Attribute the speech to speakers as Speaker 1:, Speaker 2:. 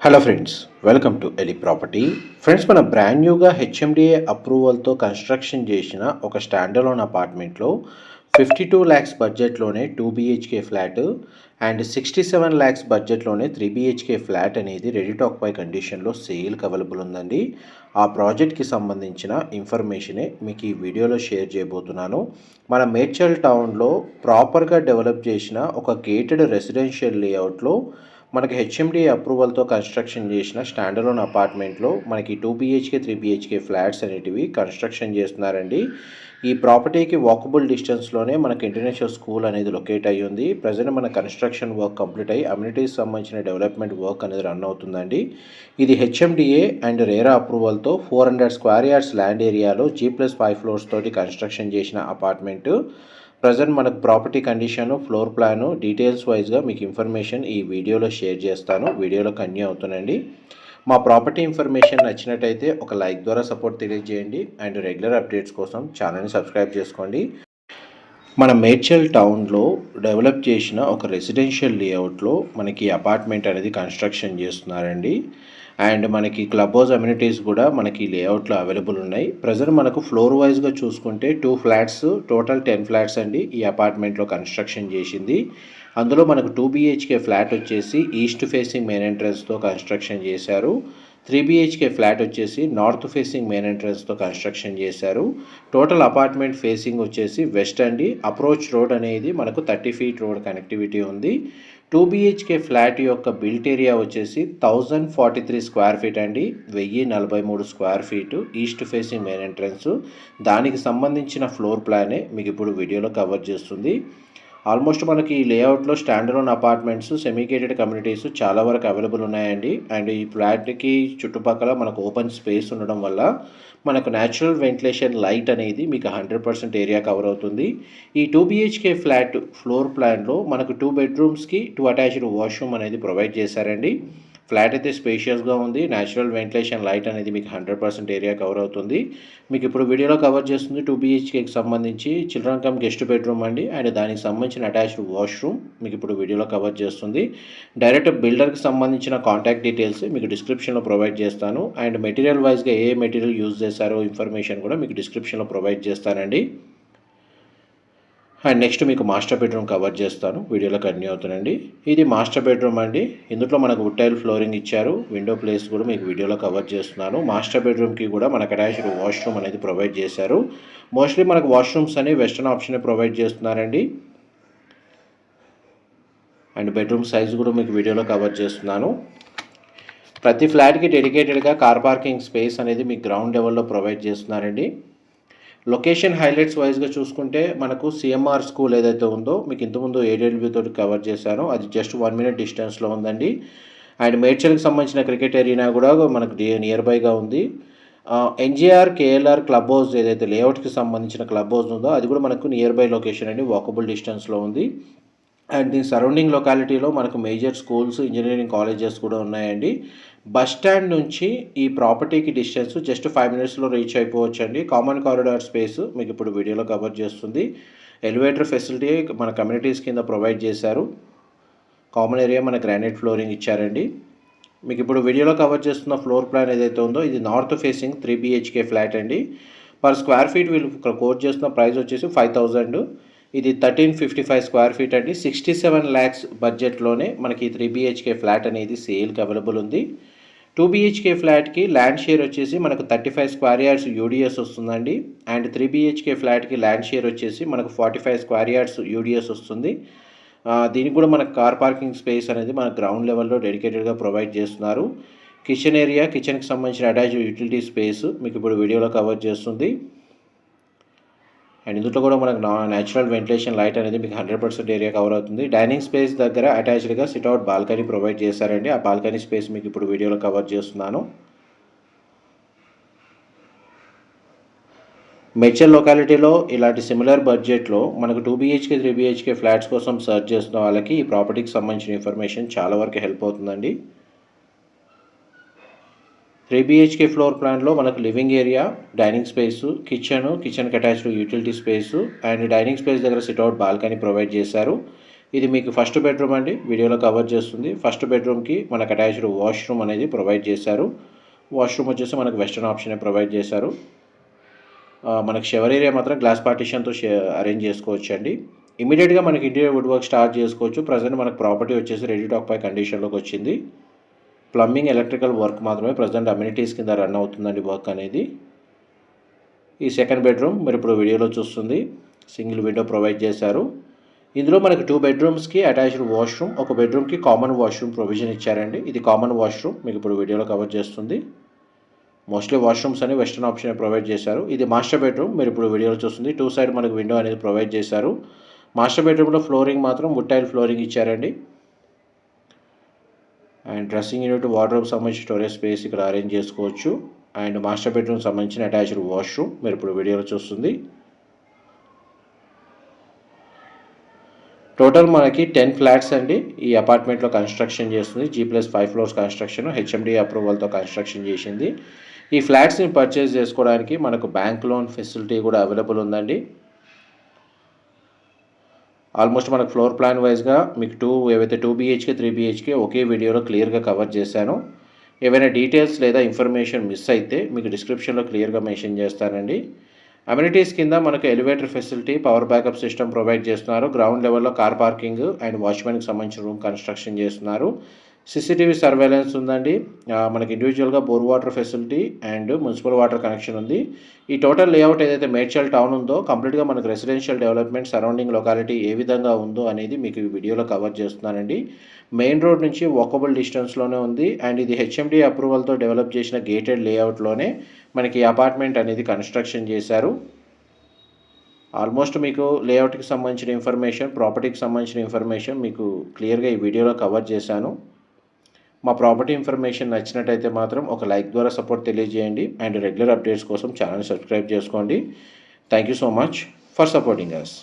Speaker 1: Hello friends welcome to Eli property friends మన brand న్యూగా HMDA అప్రూవల్తో కన్స్ట్రక్షన్ చేసిన ఒక స్టాండర్లోన్ అపార్ట్మెంట్లో ఫిఫ్టీ టూ ల్యాక్స్ బడ్జెట్లోనే two BHK flat and sixty seven lakhs బడ్జెట్లోనే త్రీ బీహెచ్కే ఫ్లాట్ అనేది రెడీ టాక్ బై కండిషన్లో సేల్కి అవైలబుల్ ఉందండి. ఆ ప్రాజెక్ట్కి సంబంధించిన ఇన్ఫర్మేషనే మీకు ఈ వీడియోలో షేర్ చేయబోతున్నాను. మన మేడ్చల్ టౌన్లో ప్రాపర్గా డెవలప్ చేసిన ఒక గేటెడ్ రెసిడెన్షియల్ లేఅవుట్లో మనకి హెచ్ఎండి అప్రూవల్తో కన్స్ట్రక్షన్ చేసిన స్టాండర్లోన్ అపార్ట్మెంట్లో మనకి two BHK three BHK flats అనేటివి కన్స్ట్రక్షన్ చేస్తున్నారండి. ఈ ప్రాపర్టీకి వాకబుల్ డిస్టెన్స్లోనే మనకి ఇంటర్నేషనల్ స్కూల్ అనేది లొకేట్ అయ్యి ఉంది. ప్రజెంట్ మన కన్స్ట్రక్షన్ వర్క్ కంప్లీట్ అయ్యి అమ్యూనిటీస్ సంబంధించిన డెవలప్మెంట్ వర్క్ అనేది రన్ అవుతుందండి. ఇది HMDA and RERA అప్రూవల్తో four hundred square yards land ఏరియాలో జీ ప్లస్ ఫైవ్ ఫ్లోర్స్ తోటి కన్స్ట్రక్షన్ చేసిన అపార్ట్మెంటు ప్రజెంట్ మనకు property condition floor plan details వైజ్గా మీకు ఇన్ఫర్మేషన్ ఈ వీడియోలో షేర్ చేస్తాను. వీడియోలో కన్యూ అవుతుందండి. మా ప్రాపర్టీ ఇన్ఫర్మేషన్ నచ్చినట్టయితే ఒక లైక్ ద్వారా సపోర్ట్ తెలియజేయండి అండ్ రెగ్యులర్ అప్డేట్స్ కోసం ఛానల్ని సబ్స్క్రైబ్ చేసుకోండి. మన మేడ్చల్ టౌన్లో డెవలప్ చేసిన ఒక రెసిడెన్షియల్ లేఅవుట్లో మనకి అపార్ట్మెంట్ అనేది కన్స్ట్రక్షన్ చేస్తున్నారండి. అండ్ మనకి క్లబ్ హౌస్ అమ్యూనిటీస్ కూడా మనకి లేఅవుట్లో అవైలబుల్ ఉన్నాయి. ప్రజెంట్ మనకు ఫ్లోర్ వైజ్గా చూసుకుంటే two flats total ten flats అండి ఈ అపార్ట్మెంట్లో కన్స్ట్రక్షన్ చేసింది. అందులో మనకు టూ బీహెచ్కే ఫ్లాట్ వచ్చేసి ఈస్ట్ ఫేసింగ్ మెయిన్ ఎంట్రన్స్తో కన్స్ట్రక్షన్ చేశారు. త్రీ బీహెచ్కే ఫ్లాట్ వచ్చేసి నార్త్ ఫేసింగ్ మెయిన్ ఎంట్రన్స్తో కన్స్ట్రక్షన్ చేశారు. టోటల్ అపార్ట్మెంట్ ఫేసింగ్ వచ్చేసి వెస్ట్ అండి. అప్రోచ్ రోడ్ అనేది మనకు థర్టీ ఫీట్ రోడ్ కనెక్టివిటీ ఉంది. టూ బీహెచ్కే ఫ్లాట్ యొక్క బిల్ట్ ఏరియా వచ్చేసి thousand forty three square feet అండి. వెయ్యి నలభై మూడు square feet east facing main entrance దానికి సంబంధించిన ఫ్లోర్ ప్లానే మీకు ఇప్పుడు వీడియోలో కవర్ చేస్తుంది. ఆల్మోస్ట్ మనకి ఈ లేఅవుట్లో స్టాండర్లోన్ అపార్ట్మెంట్స్ సెమీకేటెడ్ కమ్యూనిటీస్ చాలా వరకు అవైలబుల్ ఉన్నాయండి. అండ్ ఈ ఫ్లాట్కి చుట్టుపక్కల మనకు ఓపెన్ స్పేస్ ఉండడం వల్ల మనకు న్యాచురల్ వెంటిలేషన్ లైట్ అనేది మీకు హండ్రెడ్ పర్సెంట్ ఏరియా కవర్ అవుతుంది. ఈ టూ బీహెచ్కే ఫ్లాట్ ఫ్లోర్ ప్లాన్లో మనకు టూ బెడ్రూమ్స్కి టూ అటాచ్డ్ వాష్రూమ్ అనేది ప్రొవైడ్ చేశారండి. ఫ్లాట్ అయితే స్పేషియస్గా ఉంది. న్యాచురల్ వెంటిలేషన్ లైట్ అనేది మీకు హండ్రెడ్ పర్సెంట్ ఏరియా కవర్ అవుతుంది. మీకు ఇప్పుడు వీడియోలో కవర్ చేస్తుంది టూ బీహెచ్కేకి సంబంధించి చిల్డ్రన్ కమ్ గెస్ట్ బెడ్రూమ్ అండి. అండ్ దానికి సంబంధించిన అటాచ్డ్ వాష్రూమ్ మీకు ఇప్పుడు వీడియోలో కవర్ చేస్తుంది. డైరెక్ట్ బిల్డర్కి సంబంధించిన కాంటాక్ట్ డీటెయిల్స్ మీకు డిస్క్రిప్షన్లో ప్రొవైడ్ చేస్తాను. అండ్ మెటీరియల్ వైజ్గా ఏ మెటీరియల్ యూజ్ చేశారో ఇన్ఫర్మేషన్ కూడా మీకు డిస్క్రిప్షన్లో ప్రొవైడ్ చేస్తానండి. అండ్ నెక్స్ట్ మీకు మాస్టర్ బెడ్రూమ్ కవర్ చేస్తాను. వీడియోలో కంటిన్యూ అవుతానండి. ఇది మాస్టర్ బెడ్రూమ్ అండి. ఇందులో మనకు వుడ్ టైల్ ఫ్లోరింగ్ ఇచ్చారు. విండో ప్లేస్ కూడా మీకు వీడియోలో కవర్ చేస్తున్నాను. మాస్టర్ బెడ్రూమ్కి కూడా మనకు అటాచ్డ్ వాష్రూమ్ అనేది ప్రొవైడ్ చేశారు. మోస్ట్లీ మనకు వాష్రూమ్స్ అని వెస్టర్న్ ఆప్షనే ప్రొవైడ్ చేస్తున్నారండి. అండ్ బెడ్రూమ్ సైజ్ కూడా మీకు వీడియోలో కవర్ చేస్తున్నాను. ప్రతి ఫ్లాట్కి డెడికేటెడ్గా కార్ పార్కింగ్ స్పేస్ అనేది మీకు గ్రౌండ్ లెవెల్లో ప్రొవైడ్ చేస్తున్నారండి. లొకేషన్ హైలైట్స్ వైజ్గా చూసుకుంటే మనకు సిఎంఆర్ స్కూల్ ఏదైతే ఉందో మీకు ఇంతకుముందు ఏడెల్బీ తోటి కవర్ చేశాను. అది జస్ట్ వన్ మినిట్ డిస్టెన్స్లో ఉందండి. అండ్ మేడ్చల్కి సంబంధించిన క్రికెట్ ఏరియా కూడా మనకు నియర్ బైగా ఉంది. ఎన్జిఆర్ కేఎల్ఆర్ క్లబ్ హౌస్ ఏదైతే లేఅవుట్కి సంబంధించిన క్లబ్ హౌస్ ఉందో అది కూడా మనకు నియర్ బై లొకేషన్ అండి. వాకబుల్ డిస్టెన్స్లో ఉంది. అండ్ దీని సరౌండింగ్ లొకాలిటీలో మనకు మేజర్ స్కూల్స్ ఇంజనీరింగ్ కాలేజెస్ కూడా ఉన్నాయండి. బస్ స్టాండ్ నుంచి ఈ ప్రాపర్టీకి డిస్టెన్స్ జస్ట్ ఫైవ్ మినిట్స్లో రీచ్ అయిపోవచ్చు అండి కామన్ కారిడార్ స్పేస్ మీకు ఇప్పుడు వీడియోలో కవర్ చేస్తుంది. ఎలివేటర్ ఫెసిలిటీ మన కమ్యూనిటీస్ కింద ప్రొవైడ్ చేశారు. కామన్ ఏరియా మన గ్రానైట్ ఫ్లోరింగ్ ఇచ్చారండి. మీకు ఇప్పుడు వీడియోలో కవర్ చేస్తున్న ఫ్లోర్ ప్లాన్ ఏదైతే ఉందో ఇది north facing three BHK flat అండి. పర్ స్క్వేర్ ఫీట్ వీళ్ళు ఇక్కడ కోట్ చేస్తున్న ప్రైస్ వచ్చేసి ఫైవ్ థౌజండ్ ఇది thirteen fifty five square feet అండి. సిక్స్టీ సెవెన్ ల్యాక్స్ బడ్జెట్లోనే మనకి త్రీ బిహెచ్కే ఫ్లాట్ అనేది సేల్కి అవైలబుల్ ఉంది. టూ బీహెచ్కే ఫ్లాట్కి ల్యాండ్ షేర్ వచ్చేసి మనకు thirty five square yards UDS వస్తుందండి. అండ్ త్రీ బీహెచ్కే ఫ్లాట్కి ల్యాండ్ షేర్ వచ్చేసి మనకు forty five square yards UDS వస్తుంది. దీనికి కూడా మనకు కార్ పార్కింగ్ స్పేస్ అనేది మన గ్రౌండ్ లెవెల్లో డెడికేటెడ్గా ప్రొవైడ్ చేస్తున్నారు. కిచెన్ ఏరియా కిచెన్కి సంబంధించిన అటాచ్ యూటిలిటీ స్పేస్ మీకు ఇప్పుడు వీడియోలో కవర్ చేస్తుంది. అండ్ ఇందులో కూడా మనకు న్యాచురల్ వెంటిలేషన్ లైట్ అనేది మీకు హండ్రెడ్ పర్సెంట్ ఏరియా కవర్ అవుతుంది. డైనింగ్ స్పేస్ దగ్గర అటాచ్డ్గా సిట్అవుట్ బాల్కనీ ప్రొవైడ్ చేశారండి. ఆ బాల్కనీ స్పేస్ మీకు ఇప్పుడు వీడియోలో కవర్ చేస్తున్నాను. మెచర్ లొకాలిటీలో ఇలాంటి సిమిలర్ బడ్జెట్లో మనకు two BHK three BHK flats కోసం సర్చ్ చేస్తున్న వాళ్ళకి ఈ ప్రాపర్టీకి సంబంధించిన ఇన్ఫర్మేషన్ చాలా వరకు హెల్ప్ అవుతుందండి. త్రీ బిహెచ్కే ఫ్లోర్ ప్లాన్లో మనకు living area dining space kitchen కిచెన్కి attached utility space and dining space దగ్గర సిట్అవుట్ బాల్కనీ ప్రొవైడ్ చేశారు. ఇది మీకు ఫస్ట్ బెడ్రూమ్ అండి వీడియోలో కవర్ చేస్తుంది. ఫస్ట్ బెడ్రూమ్కి మనకు అటాచ్డ్ వాష్రూమ్ అనేది ప్రొవైడ్ చేశారు. వాష్రూమ్ వచ్చేసి మనకు వెస్టర్న్ ఆప్షన్ ప్రొవైడ్ చేశారు. మనకు షవర్ ఏరియా మాత్రం గ్లాస్ పార్టిషన్తో అరేంజ్ చేసుకోవచ్చు అండి ఇమీడియట్గా మనకి ఇంటీరియర్ వుడ్ వర్క్ స్టార్ట్ చేసుకోవచ్చు. ప్రజెంట్ మనకు ప్రాపర్టీ వచ్చేసి రెడీ టాక్ పై కండిషన్లోకి వచ్చింది. ప్లంబింగ్ ఎలక్ట్రికల్ వర్క్ మాత్రమే ప్రజెంట్ అమ్యూనిటీస్ కింద రన్ అవుతుందండి వర్క్ అనేది. ఈ సెకండ్ బెడ్రూమ్ మీరు ఇప్పుడు వీడియోలో చూస్తుంది. సింగిల్ విండో ప్రొవైడ్ చేశారు. ఇందులో మనకి టూ బెడ్రూమ్స్కి అటాచ్డ్ వాష్రూమ్ ఒక బెడ్రూమ్కి కామన్ వాష్రూమ్ ప్రొవిజన్ ఇచ్చారండి. ఇది కామన్ వాష్రూమ్ మీకు ఇప్పుడు వీడియోలో కవర్ చేస్తుంది. మోస్ట్లీ వాష్రూమ్స్ అని వెస్టర్న్ ఆప్షన్ ప్రొవైడ్ చేశారు. ఇది మాస్టర్ బెడ్రూమ్ మీరు ఇప్పుడు వీడియోలో చూస్తుంది. టూ సైడ్ మనకు విండో అనేది ప్రొవైడ్ చేశారు. మాస్టర్ బెడ్రూమ్లో ఫ్లోరింగ్ మాత్రం వుడ్ టైల్ ఫ్లోరింగ్ ఇచ్చారండి. అండ్ డ్రెస్సింగ్ యూనిట్ వార్డ్రోబ్ సంబంధించి స్టోరేజ్ స్పేస్ ఇక్కడ అరేంజ్ చేసుకోవచ్చు. అండ్ మాస్టర్ బెడ్రూమ్ సంబంధించిన అటాచ్డ్ వాష్రూమ్ మీరు ఇప్పుడు వీడియోలో చూస్తుంది. టోటల్ మనకి టెన్ ఫ్లాట్స్ అండి. ఈ అపార్ట్మెంట్లో కన్స్ట్రక్షన్ చేస్తుంది. G plus five floors construction HMD అప్రూవల్తో construction చేసింది. ఈ ఫ్లాట్స్ని పర్చేస్ చేసుకోవడానికి మనకు బ్యాంక్ లోన్ ఫెసిలిటీ కూడా అవైలబుల్ ఉందండి. ఆల్మోస్ట్ మనకు ఫ్లోర్ ప్లాన్ వైజ్గా మీకు టూ ఏవైతే టూ బీహెచ్కే త్రీ బీహెచ్కే ఒకే వీడియోలో క్లియర్గా కవర్ చేశాను. ఏవైనా డీటెయిల్స్ లేదా ఇన్ఫర్మేషన్ మిస్ అయితే మీకు డిస్క్రిప్షన్లో క్లియర్గా మెన్షన్ చేస్తానండి. అమ్యూనిటీస్ కింద మనకు elevator facility power backup system provide చేస్తున్నారు. గ్రౌండ్ లెవెల్లో కార్ పార్కింగ్ అండ్ వాచ్మెన్కి సంబంధించిన రూమ్ కన్స్ట్రక్షన్ చేస్తున్నారు. సీసీటీవీ సర్వేలెన్స్ ఉందండి. మనకి ఇండివిజువల్గా bore water facility and municipal water connection ఉంది. ఈ టోటల్ లేఅవుట్ ఏదైతే మేడ్చల్ టౌన్ ఉందో కంప్లీట్గా మనకు రెసిడెన్షియల్ డెవలప్మెంట్ సరౌండింగ్ లొకాలిటీ ఏ విధంగా ఉందో అనేది మీకు ఈ వీడియోలో కవర్ చేస్తున్నానండి. మెయిన్ రోడ్ నుంచి వాకబుల్ డిస్టెన్స్లోనే ఉంది. అండ్ ఇది హెచ్ఎండి అప్రూవల్తో డెవలప్ చేసిన గేటెడ్ లేఅవుట్లోనే మనకి అపార్ట్మెంట్ అనేది కన్స్ట్రక్షన్ చేశారు. ఆల్మోస్ట్ మీకు లేఅవుట్కి సంబంధించిన ఇన్ఫర్మేషన్ ప్రాపర్టీకి సంబంధించిన ఇన్ఫర్మేషన్ మీకు క్లియర్గా ఈ వీడియోలో కవర్ చేశాను. మా ప్రాపర్టీ ఇన్ఫర్మేషన్ నచ్చినట్టయితే మాత్రం ఒక లైక్ ద్వారా సపోర్ట్ తెలియజేయండి అండ్ రెగ్యులర్ అప్డేట్స్ కోసం ఛానల్ సబ్స్క్రైబ్ చేసుకోండి. Thank you so much for supporting us